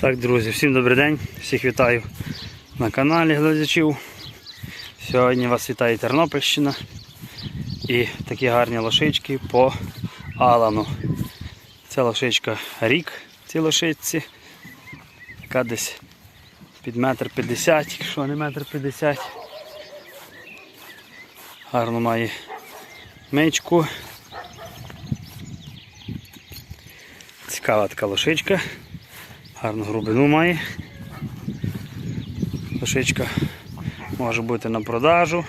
Так, друзі, всім добрий день, всіх вітаю на каналі глядачів. Сьогодні вас вітає Тернопільщина і такі гарні лошички по Алану. Ця лошичка рік цій лошичці, яка десь під метр п'ятдесят, якщо не метр п'ятдесят. Гарно має мечку. Цікава така лошичка. Гарну грубину має. Лошичка може бути на продажу.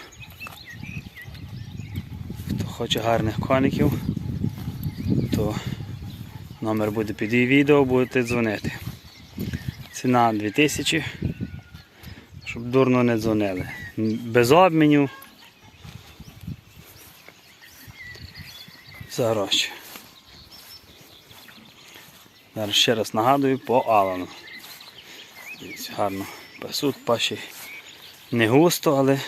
Хто хоче гарних коників, то номер буде під її відео, будете дзвонити. Ціна 2000, щоб дурно не дзвонили. Без обмінів. За гроші. Зараз ще раз нагадую по Алану. Дивіться, гарно пасуть, паші не густо, але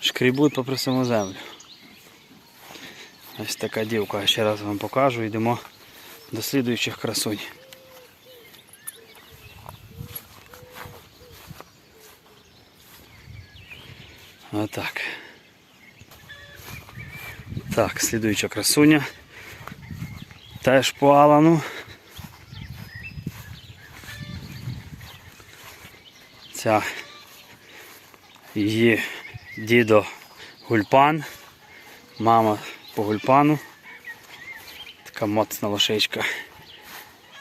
шкрібуть попри саму землю. Ось така дівка, ще раз вам покажу, йдемо до слідуючих красунь. Отак. Так, слідуюча красуня. Теж по Алану. Ця її дідо гульпан, мама по гульпану. Така моцна лошичка.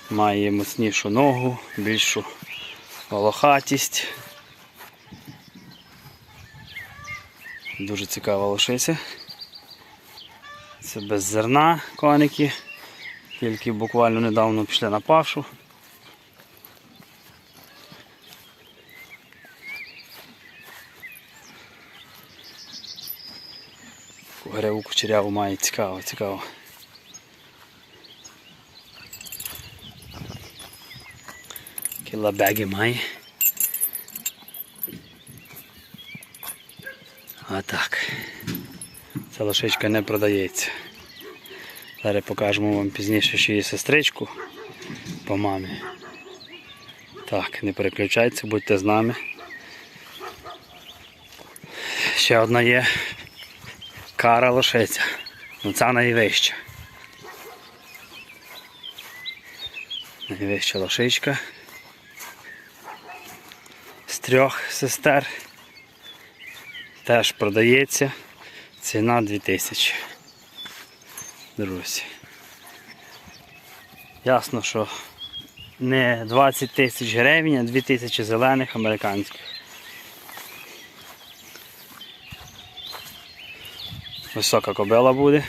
Має моцнішу ногу, більшу волохатість. Дуже цікава лошиця. Це без зерна коники, тільки буквально недавно пішли на пашу. Греву кучеряву має цікаво, цікаво. Кілабеги має. А так. Ця лошичка не продається. Зараз покажемо вам пізніше ще її сестричку по мамі. Так, не переключайтеся, будьте з нами. Ще одна є кара лошиця. Ну ця найвища. Найвища лошичка. З трьох сестер. Теж продається. Ціна 2000. Друзі. Ясно, що не 20 тисяч гривень, а 2000 зелених американських. Висока кобила буде.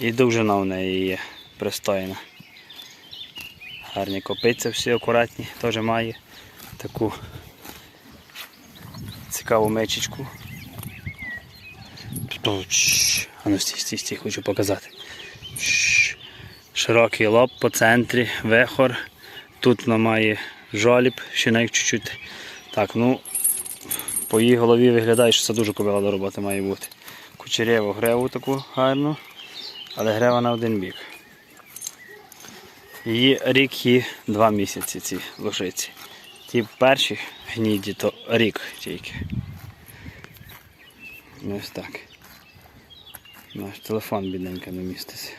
І довжина в неї є пристойна. Гарні копиця всі акуратні, теж має таку цікаву мечечку. А ну стій, стій, стій, хочу показати. Широкий лоб по центрі, вехор. Тут вона має жоліб, ще навіть чуть-чуть. Так, ну по її голові виглядає, що це дуже кобила до роботи має бути. Кучерєву греву таку гарну, але грева на один бік. Її рік і два місяці ці лошиці. Ті перші гніді, то рік тільки. Ось так. Наш телефон бідненько не міститься.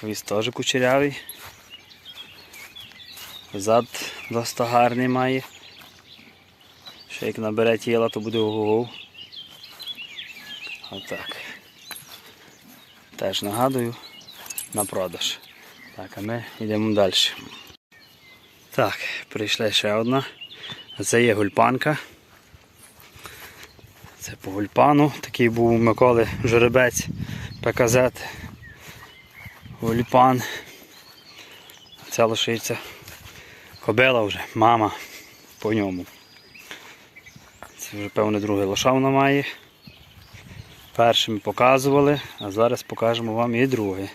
Хвіст теж кучерявий. Зад досить гарний має. Ще як набере тіла, то буде угу. Отак. Теж нагадую на продаж. Так, а ми йдемо далі. Так, прийшла ще одна. Це є гульпанка. Це по гульпану. Такий був у Миколи жеребець ПКЗ. Гульпан. Ця лошиця. Кобила вже, мама по ньому. Це вже певне друге лоша вона має. Перше ми показували, а зараз покажемо вам і друге.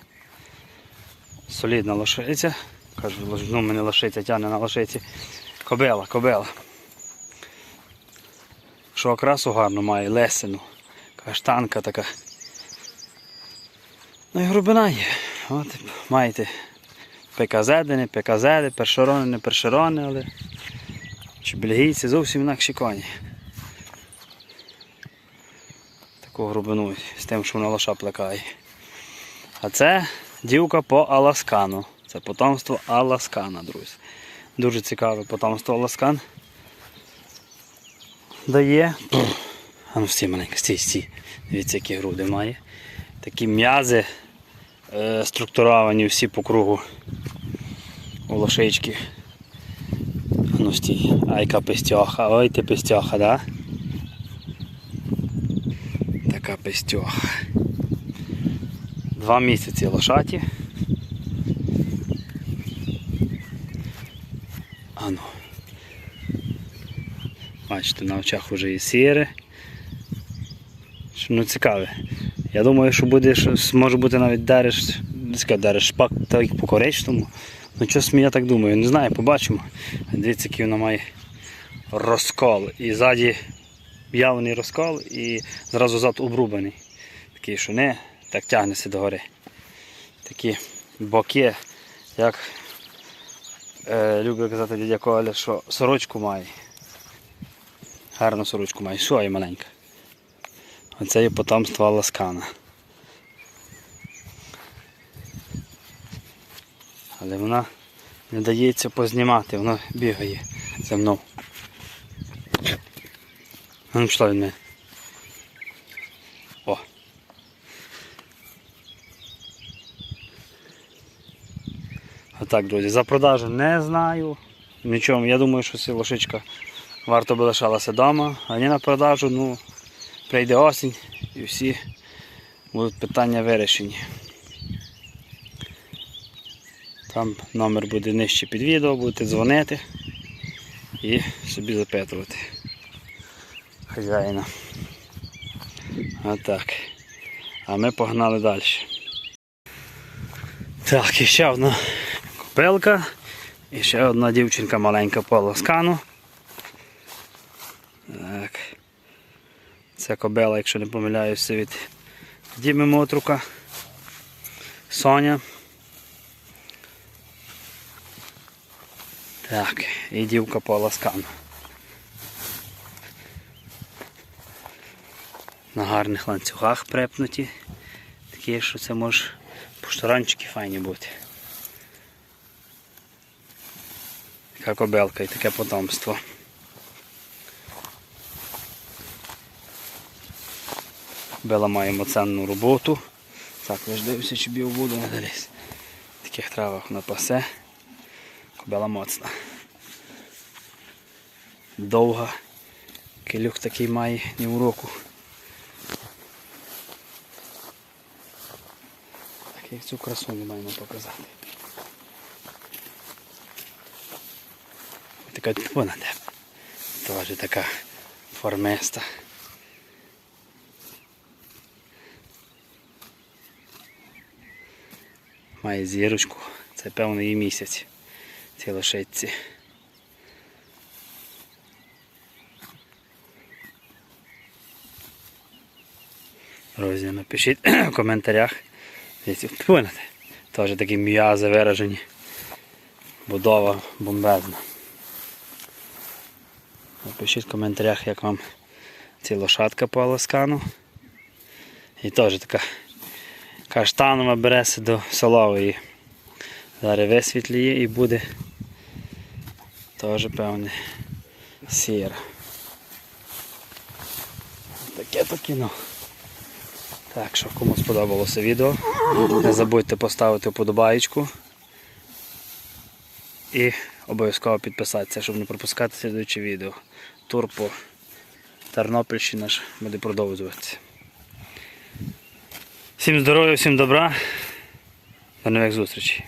Солідна лошиця. Кажу, ну мене лошиця тягне на лошиці. Кобила, кобила. Що окрасу гарно має, лесину. Каштанка така. Ну і грубина є. От маєте не ПКЗ, першерони, не першерони, але чи бельгійці зовсім інакші коні. Таку грубину з тим, що вона лоша плекає. А це дівка по Аласкану. Це потомство Аласкана, друзі. Дуже цікаве потомство Аласкан. Дає. А ну стій маленько, стій, стій. Дивіться, які груди має. Такі м'язи е, структуровані всі по кругу у лошички. А ну стій, айка пестьоха, ой ти пестьоха, да? Така. Два місяці лошаті. Ану. Бачите, на очах вже і сіре. Ну цікаве. Я думаю, що буде щось, може бути навіть дариш, дариш шпак так по коричному. Ну щось я так думаю, не знаю, побачимо. Дивіться, який вона має розкол. І ззаді явний розкол і зразу зад обрубаний. Такий, що не так тягнеться догори. Такі боки, як е, люблю казати дядя Коля, що сорочку має. Гарну сорочку має. Що є маленька. Оце є потомство Аласкана. Але вона не дається познімати, вона бігає за мною. Ну пішла від мене. О. Друзі, за продажу не знаю. Нічого, я думаю, що ця лошичка варто би лишалася вдома, а не на продажу, ну, прийде осінь і всі будуть питання вирішені. Там номер буде нижче під відео, будете дзвонити і собі запитувати хазяїна. Отак. А ми погнали далі. Так, і ще одна копелка. І ще одна дівчинка маленька по ласкану. Так. Це кобела, якщо не помиляюся, від Діми Мотрука. Соня. Так, і дівка по На гарних ланцюгах препнуті. Такі, що це може поштаранчики файні бути. Така кобелка і таке потомство. Бела маємо ценну роботу. Так, я ж дивлюся, чи бів буду не дались. В таких травах вона пасе. Кобела моцна. Довга. Килюк такий має ні в року. Так, цю красу не маємо показати. Така вона де. Теж така форместа. Має зірочку. Це певно її місяць. Ці лошиці. Друзі, напишіть в коментарях. Поняте? Теж такі м'язи виражені. Будова бомбезна. Напишіть в коментарях, як вам ці лошадка по Аласкану. І теж така каштанова береться до солової. Зараз висвітлює і буде теж певне сіра. Таке то кіно. Так що кому сподобалося відео, не забудьте поставити вподобаєчку і обов'язково підписатися, щоб не пропускати слідуючі відео. Тур по Тернопільщині наш буде продовжуватися. Всім здоров'я, всім добра. До нових зустрічей.